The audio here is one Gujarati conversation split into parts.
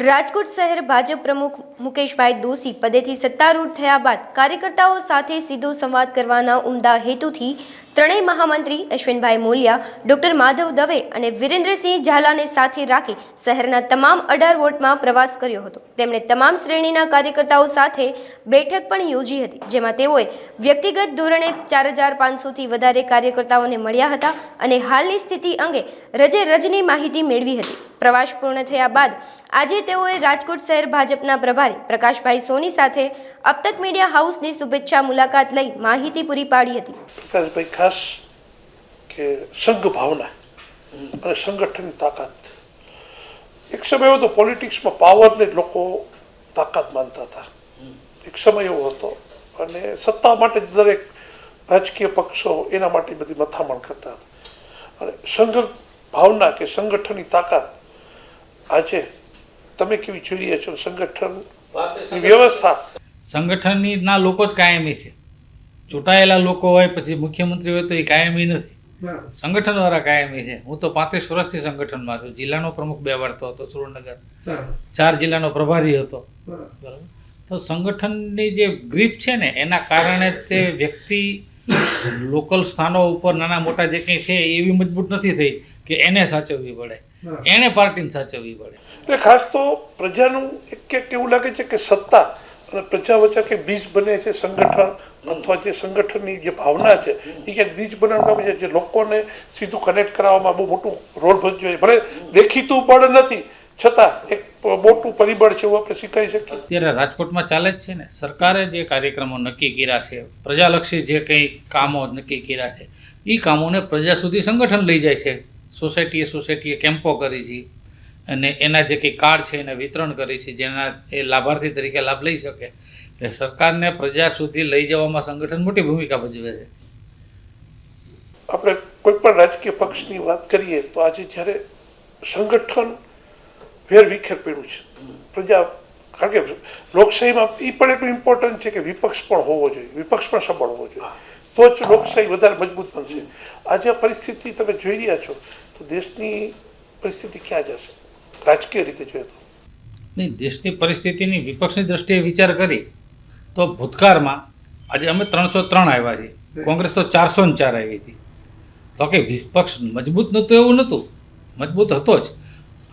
રાજકોટ શહેર ભાજપ પ્રમુખ મુકેશભાઈ દોશી પદેથી સત્તારૂઢ થયા બાદ કાર્યકર્તાઓ સાથે સીધો સંવાદ કરવાના ઉમદા હેતુથી ત્રણેય મહામંત્રી અશ્વિનભાઈ મોલિયા, ડોક્ટર માધવ દવે અને વિરેન્દ્રસિંહ ઝાલાને સાથે રાખી શહેરના તમામ અઢાર વોર્ડમાં પ્રવાસ કર્યો હતો. તેમણે તમામ શ્રેણીના કાર્યકર્તાઓ સાથે બેઠક પણ યોજી હતી, જેમાં તેઓએ વ્યક્તિગત ધોરણે ચાર હજાર પાંચસોથી વધારે કાર્યકર્તાઓને મળ્યા હતા અને હાલની સ્થિતિ અંગે રજે રજની માહિતી મેળવી હતી. પ્રવાસ પૂર્ણ થયા બાદ આજે તેઓએ રાજકોટ શહેર ભાજપના પ્રભારી પ્રકાશભાઈ સોની સાથે અબતક મીડિયા હાઉસની શુભેચ્છા મુલાકાત લઈ માહિતી પૂરી પાડી હતી. ખાસ કે સંઘ ભાવના અને સંગઠનની તાકાત એક સમય એવો હતો પોલિટિક્સમાં પાવરને જ લોકો તાકાત માનતા હતા એક સમય એવો હતો અને સત્તા માટે દરેક રાજકીય પક્ષો એના માટે બધી મથામણ કરતા હતા અને સંઘ ભાવના કે સંગઠનની તાકાત આજે તમે કેવી જોઈ રહ્યા છો સંગઠન વ્યવસ્થા સંગઠનની ના લોકો જ કાયમી છે ચૂંટાયેલા લોકો હોય પછી મુખ્યમંત્રી હોય તો એ કાયમી નથી. સંગઠનવાળા કાયમી છે. હું તો પાંત્રીસ વર્ષથી સંગઠનમાં છું. જિલ્લાનો પ્રમુખ બે વાર તો હતો સુરેન્દ્રનગર. ચાર જિલ્લાનો પ્રભારી હતો. બરાબર? તો સંગઠનની જે ગ્રીપ છે ને એના કારણે તે વ્યક્તિ લોકલ સ્થાનો ઉપર નાના મોટા જે કંઈ છે એવી મજબૂત નથી થઈ કે એને સાચવવી પડે. એને પાર્ટીને સાચવવી પડે. એટલે ખાસ તો પ્રજાનું એક કેવું એવું લાગે છે કે સત્તા અને પ્રજા વચ્ચે કે બીજ બને છે સંગઠન અથવા જે સંગઠનની જે ભાવના છે એ ક્યાંક બીજ બનાવવામાં છે, જે લોકોને સીધું કનેક્ટ કરાવવામાં બહુ મોટું રોલ ભજવે ભલે દેખીતું બળ નથી, છતાં એક મોટું પરિબળ છે એવું આપણે સ્વીકારી શકીએ. અત્યારે રાજકોટમાં ચાલે જ છે ને, સરકારે જે કાર્યક્રમો નક્કી કર્યા છે, પ્રજાલક્ષી જે કંઈ કામો નક્કી કર્યા છે એ કામોને પ્રજા સુધી સંગઠન લઈ જાય છે. સોસાયટીએ સોસાયટીએ કેમ્પો કરી છે અને એના જે કંઈ કાર્ડ છે એને વિતરણ કરી છે, જેના એ લાભાર્થી તરીકે લાભ લઈ શકે. એટલે સરકારને પ્રજા સુધી લઈ જવામાં સંગઠન મોટી ભૂમિકા ભજવે છે. આપણે કોઈ પણ રાજકીય પક્ષની વાત કરીએ તો આજે જ્યારે સંગઠન વેર વિખેર પડ્યું છે પ્રજા કારણ કે લોકશાહીમાં એ પણ એટલું ઇમ્પોર્ટન્ટ છે કે વિપક્ષ પણ હોવો જોઈએ વિપક્ષ પણ સબળ હોવો જોઈએ. તો જ લોકશાહી વધારે મજબૂત બનશે. આજે પરિસ્થિતિ તમે જોઈ રહ્યા છો તો દેશની પરિસ્થિતિ ક્યાં જશે? રાજકીય રીતે જોઈએ તો. નહીં દેશની પરિસ્થિતિની વિપક્ષની દ્રષ્ટિએ વિચાર કરી તો ભૂતકાળમાં આજે અમે ત્રણસો ત્રણ આવ્યા છીએ. કોંગ્રેસ તો ચારસો ને ચાર આવી હતી. તો કે વિપક્ષ મજબૂત નહોતું એવું નહોતું. મજબૂત હતો જ.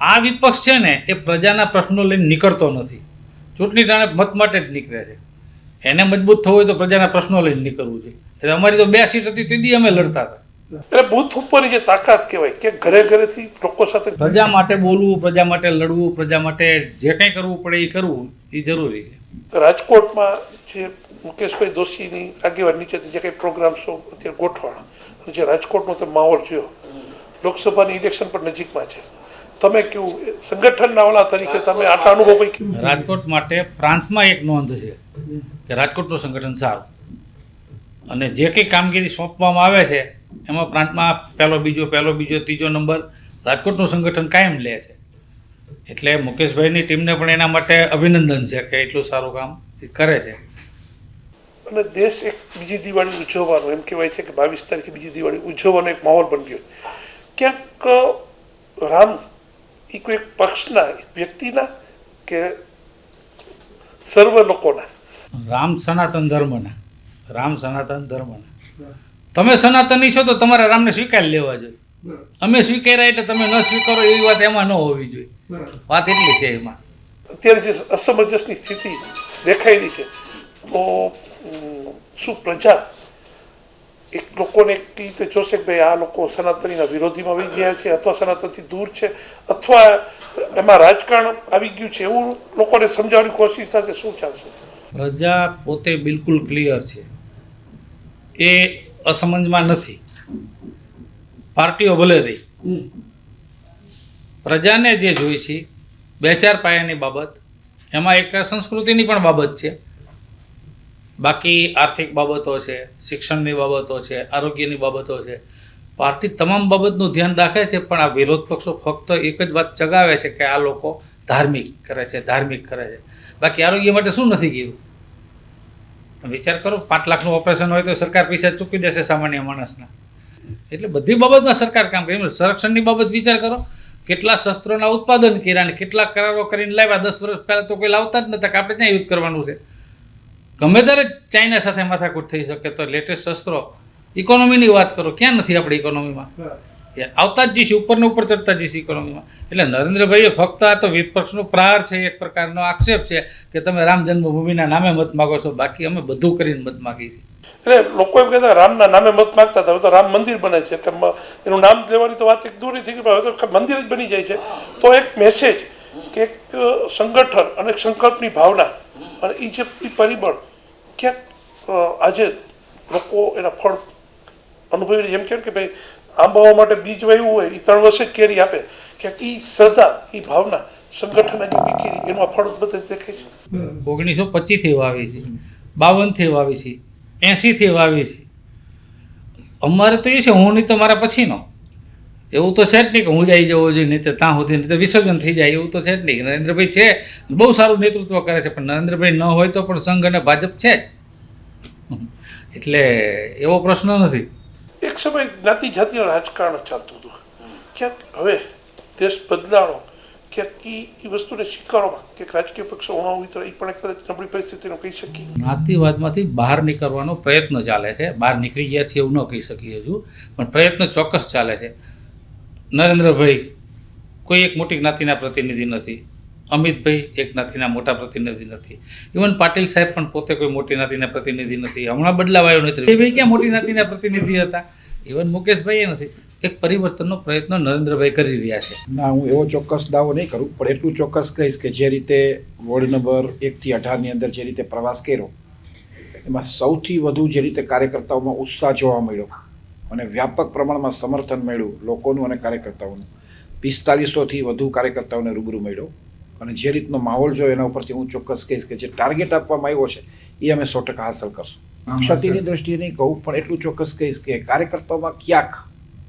આ વિપક્ષ છે ને એ પ્રજાના પ્રશ્નો લઈને નીકળતો નથી. ચૂંટણી ટાણે મત માટે જ નીકળે છે. એને મજબૂત થવું હોય તો પ્રજાના પ્રશ્નો લઈને નીકળવું જોઈએ. એટલે અમારી તો બે સીટ હતી તેથી અમે લડતા હતા. એટલે બુથ ઉપરની જે તાકાત કહેવાય કે ઘરે ઘરેથી લોકો સાથે પ્રજા માટે બોલવું પ્રજા માટે લડવું પ્રજા માટે જે કંઈ કરવું પડે એ કરવું એ જરૂરી છે. રાજકોટમાં જે મુકેશભાઈ દોશીની આગેવાન નીચે જે કંઈ પ્રોગ્રામ્સો અત્યારે ગોઠવાણા જે રાજકોટનો તમે માહોલ જોયો લોકસભાની ઇલેક્શન પણ નજીકમાં છે. તમે કેવું સંગઠનના વાળા તરીકે તમે આટલા અનુભવ રાજકોટ માટે પ્રાંતમાં એક નોંધ છે કે રાજકોટનું સંગઠન સારું. અને જે કંઈ કામગીરી સોંપવામાં આવે છે, એમાં પ્રાંતમાં પહેલો બીજો પહેલો બીજો, ત્રીજો નંબર રાજકોટનું સંગઠન કાયમ લે છે. એટલે મુકેશભાઈની ટીમને પણ એના માટે અભિનંદન છે કે એટલું સારું કામ એ કરે છે. અને દેશ એક બીજી દિવાળી ઉજવવાનો એમ કહેવાય છે કે બાવીસ તારીખે બીજી દિવાળી ઉજવવાનો એક માહોલ બની ગયો ક્યાંક રામ એ કોઈ એક પક્ષના એક વ્યક્તિના કે સર્વ લોકોના? રામ સનાતન ધર્મના રામ સનાતન ધર્મના. તમે સનાતની છો તો તમારે રામને સ્વીકારી લેવા જોઈએ. અમે સ્વીકાર્યા એટલે તમે ન સ્વીકારો એવી વાત એમાં ન હોવી જોઈએ. વાત એટલી છે એમાં. અત્યારે જે અસમંજસની સ્થિતિ દેખાયેલી છે તો શું પ્રજા એક લોકોને એક રીતે જોશે કે ભાઈ આ લોકો સનાતનીના વિરોધીમાં આવી ગયા છે અથવા સનાતનથી દૂર છે અથવા એમાં રાજકારણ આવી ગયું છે એવું લોકોને સમજાવવાની કોશિશ થશે શું ચાલશે? પ્રજા પોતે બિલકુલ ક્લિયર છે. એ અસમંજમાં નથી. પાર્ટીઓ ભલે રહી. પ્રજાને જે જોઈ છે, બે ચાર પાયાની બાબત, એમાં એક સંસ્કૃતિની પણ બાબત છે. બાકી આર્થિક બાબતો છે, શિક્ષણની બાબતો છે, આરોગ્યની બાબતો છે. પાર્ટી તમામ બાબતનું ધ્યાન રાખે છે, પણ આ વિરોધ પક્ષો ફક્ત એક જ વાત ચગાવે છે કે આ લોકો ધાર્મિક કરે છે, ધાર્મિક કરે છે. બાકી આરોગ્ય માટે શું નથી કીધું વિચાર કરો, પાંચ લાખનું ઓપરેશન હોય તો સરકાર પૈસા ચૂકી દેશે સામાન્ય માણસના. એટલે બધી બાબતમાં સરકાર કામ કરે. સંરક્ષણની બાબત વિચાર કરો. કેટલા શસ્ત્રોના ઉત્પાદન કર્યા ને કેટલા કરારો કરીને લાવ્યા દસ વર્ષ પહેલાં તો કોઈ લાવતા જ નતા કે આપણે ત્યાં યુદ્ધ કરવાનું છે. ગમે ત્યારે ચાઇના સાથે માથાકૂટ થઈ શકે તો લેટેસ્ટ શસ્ત્રો ઇકોનોમીની વાત કરો ક્યાં નથી આપણી ઇકોનોમીમાં એ આવતા જ જઈશ ઉપર ને ઉપર ચડતા જઈશ ઇકોનોમીમાં એટલે નરેન્દ્રભાઈએ ફક્ત આ તો વિપક્ષનો પ્રહાર છે એક પ્રકારનો આક્ષેપ છે કે તમે રામ જન્મભૂમિના નામે મત માગો છો બાકી અમે બધું કરીને મત માગીએ છીએ. એટલે લોકો એમ કહેતા, રામના નામે મત માગતા હતા. હવે તો રામ મંદિર બને છે. એટલે એનું નામ લેવાની તો વાત એક દૂરની થઈ ગઈ હવે તો મંદિર જ બની જાય છે. તો એક મેસેજ કે એક સંગઠન અને સંકલ્પની ભાવના અને એ જે પરિબળ ક્યાંક આજે લોકો એના ફળ અનુભવી એમ કેમ કે ભાઈ, આંબાવા માટે બીજ વાવ્યું હોય એ ત્રણ વર્ષે કેરી આપે. ક્યાંક એ શ્રદ્ધા એ ભાવના સંગઠન આજે ઊભી કરી એનું ફળ બધે દેખાય છે. ઓગણીસો પચીસથી વાવી છે બાવનથી વાવી છે એંસીથી વાવી છે. અમારે તો એ છે, હું નહીં તો મારા પછીનો. એવું તો છે જ નહીં કે હું જઈ જવું જોઈએ, નહીં તો ત્યાં સુધી નહીં તો વિસર્જન થઈ જાય, એવું તો છે જ નહીં. નરેન્દ્રભાઈ છે, બહુ સારું નેતૃત્વ કરે છે, પણ નરેન્દ્રભાઈ ન હોય તો પણ સંઘ અને ભાજપ છે જ. એટલે એવો પ્રશ્ન નથી. એક સમય જ્ઞાતિ જાતિનું રાજકારણ ચાલતું હતું. ક્યાંક હવે દેશ બદલાણો ક્યાંક ઈ ઈ વસ્તુને સ્વીકારવામાં કે રાજકીય પક્ષો ઉણાવ વિતરે એ પણ એક કદાચ નબળી પરિસ્થિતિનો કહી શકીએ જ્ઞાતિવાદમાંથી બહાર નીકળવાનો પ્રયત્ન ચાલે છે. બહાર નીકળી ગયા છે એવું ન કહી શકીએ હજુ પણ પ્રયત્ન ચોક્કસ ચાલે છે. નરેન્દ્રભાઈ કોઈ એક મોટી જ્ઞાતિના પ્રતિનિધિ નથી. અમિતભાઈ એક જ્ઞાતિના મોટા પ્રતિનિધિ નથી. ઇવન પાટીલ સાહેબ પણ પોતે કોઈ મોટી જ્ઞાતિના પ્રતિનિધિ નથી. હમણાં બદલાવાયો નથી. ભાઈ ક્યાં મોટી જ્ઞાતિના પ્રતિનિધિ હતા? ઇવન મુકેશભાઈ એ નથી. એક પરિવર્તનનો પ્રયત્ન નરેન્દ્રભાઈ કરી રહ્યા છે. ના હું એવો ચોક્કસ દાવો નહીં કરું પણ એટલું ચોક્કસ કહીશ કે જે રીતે વોર્ડ નંબર એકથી અઢારની અંદર જે રીતે પ્રવાસ કર્યો એમાં સૌથી વધુ જે રીતે કાર્યકર્તાઓમાં ઉત્સાહ જોવા મળ્યો અને વ્યાપક પ્રમાણમાં સમર્થન મળ્યું લોકોનું અને કાર્યકર્તાઓનું. પિસ્તાલીસોથી વધુ કાર્યકર્તાઓને રૂબરૂ મળ્યો અને જે રીતનો માહોલ જોયો એના ઉપરથી હું ચોક્કસ કહીશ કે જે ટાર્ગેટ આપવામાં આવ્યો છે એ અમે સો ટકા હાંસલ કરશું. ક્ષતિની દ્રષ્ટિએ નહીં કહું પણ એટલું ચોક્કસ કહીશ કે કાર્યકર્તાઓમાં ક્યાંક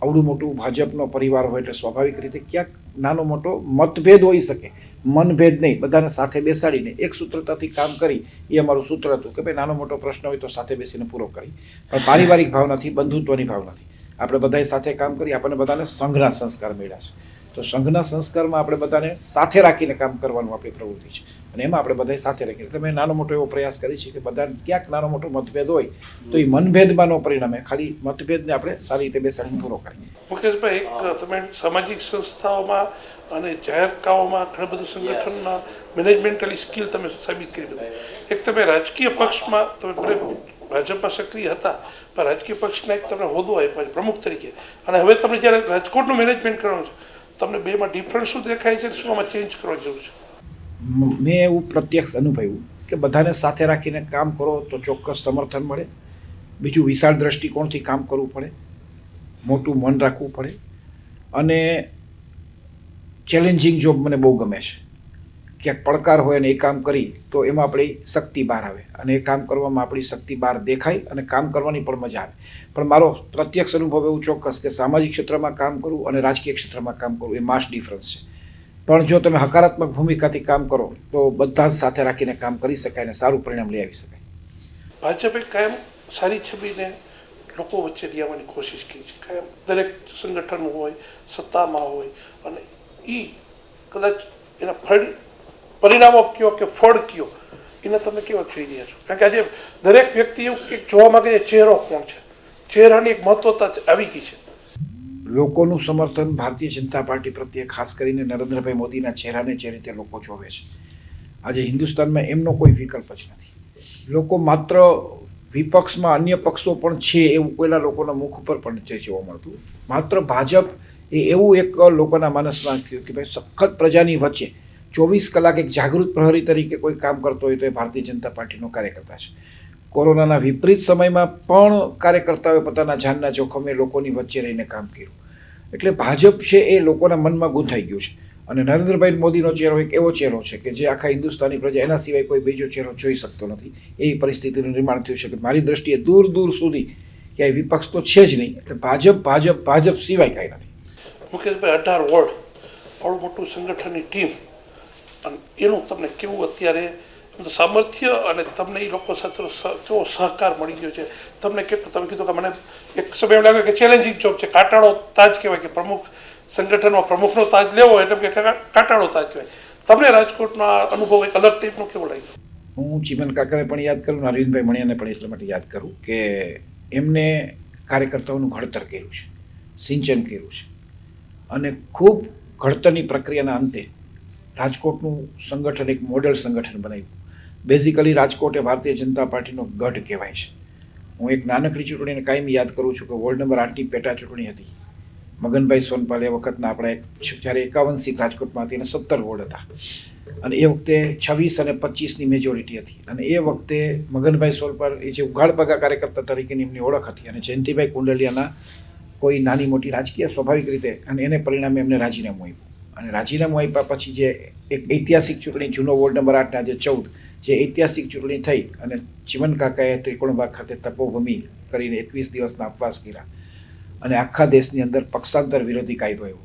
આવડું મોટું ભાજપનો પરિવાર હોય એટલે સ્વાભાવિક રીતે ક્યાંક નાનો મોટો મતભેદ હોઈ શકે. મનભેદ નહીં, બધાને સાથે બેસાડીને એક સૂત્રતાથી કામ કરી, એ અમારું સૂત્ર હતું કે ભાઈ નાનો મોટો પ્રશ્ન હોય તો સાથે બેસીને પૂરો કરી. પણ પારિવારિક ભાવનાથી, બંધુત્વની ભાવનાથી. આપણે બધાએ સાથે કામ કરી, આપણને બધાને સંઘના સંસ્કાર મળ્યા છે. તો સંઘના સંસ્કારમાં આપણે બધાને સાથે રાખીને કામ કરવાનું આપણી પ્રવૃત્તિ છે. અને એમાં આપણે બધા સાથે રાખીએ એટલે મેં નાનો મોટો એવો પ્રયાસ કરી છે કે બધા ક્યાંક નાનો મોટો મતભેદ હોય તો એ મનભેદમાં ન પરિણમે. ખાલી મતભેદને આપણે સારી રીતે બેસાડીને પૂરો કરીએ. મુકેશભાઈ એક તમે સામાજિક સંસ્થાઓમાં અને જાહેરકાઓમાં ઘણા બધું સંગઠનના મેનેજમેન્ટલી સ્કિલ તમે સાબિત કરી બધી. એક તમે રાજકીય પક્ષમાં તમે ભાજપમાં સક્રિય હતા પણ રાજકીય પક્ષના એક તમને હોદ્દો આપ્યો છે પ્રમુખ તરીકે. અને હવે તમે જ્યારે રાજકોટનું મેનેજમેન્ટ કરવાનું છે તમને બેમાં ડિફરન્સ શું દેખાય છે શું આમાં ચેન્જ કરવાની જરૂર છે? મ- એવું પ્રત્યક્ષ અનુભવ્યું કે બધાને સાથે રાખીને કામ કરો તો ચોક્કસ સમર્થન મળે. બીજું વિશાળ દ્રષ્ટિકોણથી કામ કરવું પડે. મોટું મન રાખવું પડે. અને ચેલેન્જિંગ જોબ મને બહુ ગમે છે. ક્યાંક પડકાર હોય અને એ કામ કરી તો એમાં આપણી શક્તિ બહાર આવે અને એ કામ કરવામાં આપણી શક્તિ બહાર દેખાય અને કામ કરવાની પણ મજા આવે. પણ મારો પ્રત્યક્ષ અનુભવ એવું ચોક્કસ કે સામાજિક ક્ષેત્રમાં કામ કરવું અને રાજકીય ક્ષેત્રમાં કામ કરવું એ માસ ડિફરન્સ છે. પણ જો તમે હકારાત્મક ભૂમિકાથી કામ કરો, તો બધા જ સાથે રાખીને કામ કરી શકાય અને સારું પરિણામ લઈ આવી શકાય. ભાજપે કાયમ સારી છબીને લોકો વચ્ચે લાવવાની કોશિશ કરી છે. કાયમ દરેક સંગઠન હોય, સત્તામાં હોય, અને એ કદાચ એના ફળ, પરિણામો કયો કે ફળ કયો, એને તમે કેવા જોઈ રહ્યા છો? કારણ કે આજે દરેક વ્યક્તિ એવું જોવા માગે છે, ચહેરો કોણ છે? ચહેરાની એક મહત્વતા આવી ગઈ છે. લોકોનું સમર્થન ભારતીય જનતા પાર્ટી પ્રત્યે ખાસ કરીને નરેન્દ્રભાઈ મોદીના ચહેરાને જે રીતે લોકો જોવે છે. આજે હિન્દુસ્તાનમાં એમનો કોઈ વિકલ્પ જ નથી. લોકો માત્ર વિપક્ષમાં અન્ય પક્ષો પણ છે એવું પહેલાં લોકોના મુખ ઉપર પણ જે જોવા મળતું. માત્ર ભાજપ એ એવું એક લોકોના માનસમાં કે ભાઈ સખત પ્રજાની વચ્ચે ચોવીસ કલાક એક જાગૃત પ્રહરી તરીકે કોઈ કામ કરતો હોય તો એ ભારતીય જનતા પાર્ટીનો કાર્યકર્તા છે. કોરોનાના વિપરીત સમયમાં પણ કાર્યકર્તાઓએ પોતાના જાનના જોખમે લોકોની વચ્ચે રહીને કામ કર્યું. એટલે ભાજપ છે એ લોકોના મનમાં ગૂંથાઈ ગયું છે. અને નરેન્દ્રભાઈ મોદીનો ચહેરો એક એવો ચહેરો છે કે જે આખા હિન્દુસ્તાની પ્રજા એના સિવાય કોઈ બીજો ચહેરો જોઈ શકતો નથી. એ પરિસ્થિતિનું નિર્માણ થયું છે કે મારી દ્રષ્ટિએ દૂર દૂર સુધી ક્યાંય વિપક્ષ તો છે જ નહીં. એટલે ભાજપ ભાજપ ભાજપ સિવાય કાંઈ નથી. મુકેશભાઈ, અઢાર વોર્ડ આવડું મોટું સંગઠનની ટીમ. અને એનું તમને કેવું અત્યારે સામર્થ્ય અને તમને એ લોકો સાથે કેવો સહકાર મળી ગયો છે. તમને કેટલું તમે કીધું કે મને એક સમય એમ લાગે કે ચેલેન્જિંગ જોબ છે. કાટાળો તાજ કહેવાય કે પ્રમુખ સંગઠનમાં પ્રમુખનો તાજ લેવો એટલે કે કાંટાળો તાજ કહેવાય. તમને રાજકોટનો અનુભવ એક અલગ ટાઈપનો કેવો લાગ્યો? હું ચીમન કાકાને પણ યાદ કરું અરવિંદભાઈ મણિયાને પણ એટલા માટે યાદ કરું કે એમને કાર્યકર્તાઓનું ઘડતર કર્યું છે. સિંચન કર્યું છે. અને ખૂબ ઘડતરની પ્રક્રિયાના અંતે રાજકોટનું સંગઠન એક મોડેલ સંગઠન બનાવ્યું. બેઝિકલી રાજકોટ એ ભારતીય જનતા પાર્ટીનો ગઢ કહેવાય છે. હું એક નાનકડી ચૂંટણીને કાયમ યાદ કરું છું કે વોર્ડ નંબર આઠની પેટા ચૂંટણી હતી. મગનભાઈ સોનપાલ એ વખતના આપણા એક જ્યારે એકાવન સીટ રાજકોટમાં હતી અને સત્તર વોર્ડ હતા. અને એ વખતે છવ્વીસ અને પચીસની મેજોરિટી હતી. અને એ વખતે મગનભાઈ સોલપાલ એ જે ઉઘાડપગા કાર્યકર્તા તરીકેની એમની ઓળખ હતી અને જયંતિભાઈ કુંડલિયાના કોઈ નાની મોટી રાજકીય સ્વાભાવિક રીતે અને એને પરિણામે એમને રાજીનામું આપ્યું. અને રાજીનામું આપ્યા પછી જે એક ઐતિહાસિક ચૂંટણી, જૂનો વોર્ડ નંબર આઠના જે ચૌદ જે ઐતિહાસિક ચૂંટણી થઈ અને ચીમન કાકાએ ત્રિકોણબાગ ખાતે તપોભૂમિ કરીને એકવીસ દિવસના ઉપવાસ કર્યા. અને આખા દેશની અંદર પક્ષાંતર વિરોધી કાયદો આવ્યો.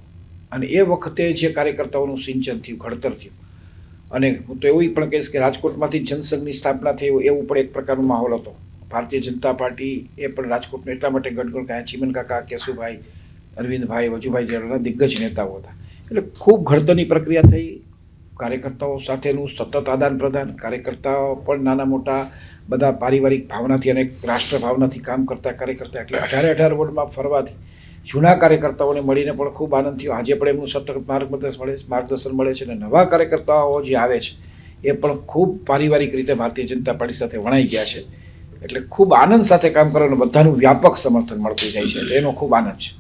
અને એ વખતે જે કાર્યકર્તાઓનું સિંચન થયું, ઘડતર થયું. અને હું તો એવું પણ કહીશ કે રાજકોટમાંથી જનસંઘની સ્થાપના થઈ એવું પણ એક પ્રકારનો માહોલ હતો. ભારતીય જનતા પાર્ટી એ પણ રાજકોટને એટલા માટે ગઢગોળ કયા ચીમન કાકા, કેશુભાઈ, અરવિંદભાઈ, વજુભાઈ જેવા દિગ્ગજ નેતાઓ હતા. એટલે ખૂબ ઘડતરની પ્રક્રિયા થઈ. કાર્યકર્તાઓ સાથેનું સતત આદાન પ્રદાન કાર્યકર્તાઓ પણ નાના મોટા બધા પારિવારિક ભાવનાથી અને રાષ્ટ્ર ભાવનાથી કામ કરતા કાર્યકર્તા એટલે અઢારે અઢાર વોર્ડમાં ફરવાથી જૂના કાર્યકર્તાઓને મળીને પણ ખૂબ આનંદ થયો. આજે પણ એમનું સતત માર્ગદર્શન મળે માર્ગદર્શન મળે છે અને નવા કાર્યકર્તાઓ જે આવે છે, એ પણ ખૂબ પારિવારિક રીતે ભારતીય જનતા પાર્ટી સાથે વણાઈ ગયા છે. એટલે ખૂબ આનંદ સાથે કામ કરવાનું બધાનું વ્યાપક સમર્થન મળતું જાય છે. એટલે એનો ખૂબ આનંદ છે.